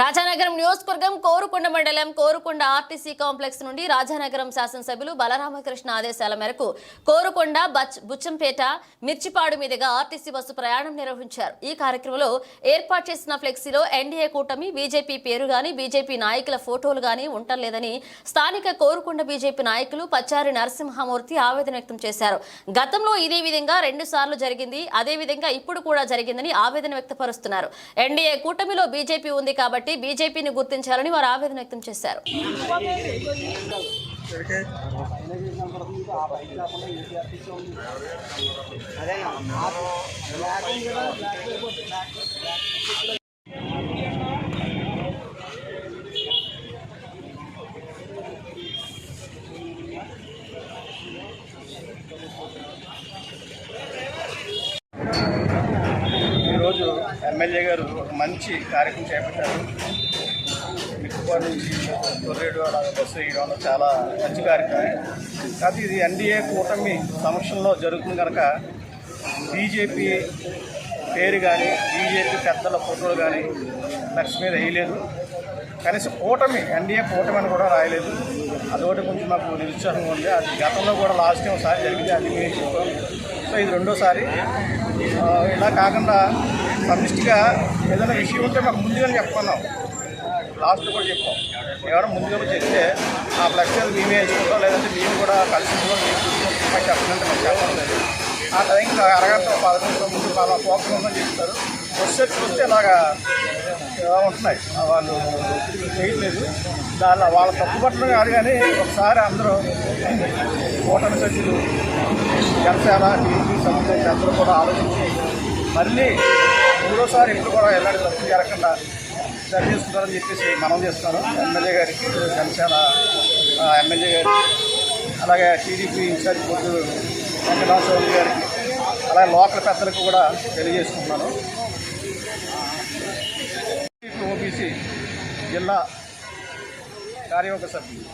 రాజానగరం నియోజకవర్గం కోరుకొండ మండలం Korukonda RTC complex నుండి రాజానగరం శాసనసభ్యులు బలరామకృష్ణ ఆదేశాల మేరకు కోరుకొండ బచ్ బుచ్చంపేట మిర్చిపాడు మీదుగా ఆర్టీసీ బస్సు ప్రయాణం నిర్వహించారు. ఈ కార్యక్రమంలో ఏర్పాటు చేసిన ఫ్లెక్సీలో ఎన్డీఏ కూటమి బీజేపీ పేరు గాని బీజేపీ నాయకుల ఫోటోలు గాని ఉండలేదని స్థానిక కోరుకొండ బీజేపీ నాయకులు పచ్చారి నరసింహమూర్తి ఆవేదన వ్యక్తం చేశారు. గతంలో ఇదే విధంగా రెండు సార్లు జరిగింది అదే విధంగా ఇప్పుడు కూడా జరిగిందని ఆవేదన వ్యక్తపరుస్తున్నారు. ఎన్డీఏ కూటమిలో బీజేపీ ఉంది కాబట్టి బీజేపీని గుర్తించాలని వారు ఆవేదన వ్యక్తం చేశారు. ఎమ్మెల్యే గారు ఒక మంచి కార్యక్రమం చేపట్టారు. మిక్కుపాటి నుంచి తొర్రేడు అలా బస్సు వేయడం వల్ల చాలా మంచి కార్యక్రమం. కాకపోతే ఇది ఎన్డీఏ కూటమి సమక్షంలో జరుగుతుంది కనుక బీజేపీ పేరు కానీ బీజేపీ పెద్దల ఫోటోలు కానీ లక్ష్మి మీద వేయలేదు. కనీసం కూటమి ఎన్డీఏ కూటమి అని కూడా రాయలేదు. అదొకటి కొంచెం మాకు నిరుత్సాహంగా ఉంది. అది గతంలో కూడా లాస్ట్ టైం ఒకసారి జరిగింది అది మేము సో ఇది రెండోసారి. ఇలా కాకుండా సమిష్టిగా ఏదైనా విషయం ఉంటే మాకు ముందుగానే చెప్పమన్నాం. లాస్ట్ కూడా చెప్పాం. ఎవరైనా ముందుగా చెప్తే ఆ ప్లక్షలు మేమే వేసుకుంటాం లేదంటే మేము కూడా కలిసి కూడా మేము చూసుకుంటాం మాకు చెప్పాలంటే మాకు చెప్పలేదు. ఆ టైంకి అరగంట పదకొండు ముందు అలా ఫోకస్ ఉందని చెప్తారు. వస్తే చూస్తే ఇలాగా ఉంటున్నాయి. వాళ్ళు చేయట్లేదు. దానిలో వాళ్ళ తప్పుపట్టడం కాదు కానీ ఒకసారి అందరూ ఓటమి సభ్యులు జనసేన టీడీపీ సభ్యులు అందరూ కూడా ఆలోచించి మళ్ళీ మూడోసారి ఇప్పుడు కూడా ఎలాంటి తప్పు జరగకుండా సరి చేస్తున్నారని చెప్పేసి మనం చేస్తున్నాను. ఎమ్మెల్యే గారికి జనసేన ఎమ్మెల్యే గారికి అలాగే TDP incharge board Venkatarama Chowdary గారికి అలాగే లోకల్ పెద్దలకు కూడా తెలియజేసుకుంటున్నాను. ఓబీసీ జిల్లా కార్యవర్గ సభ్యులు.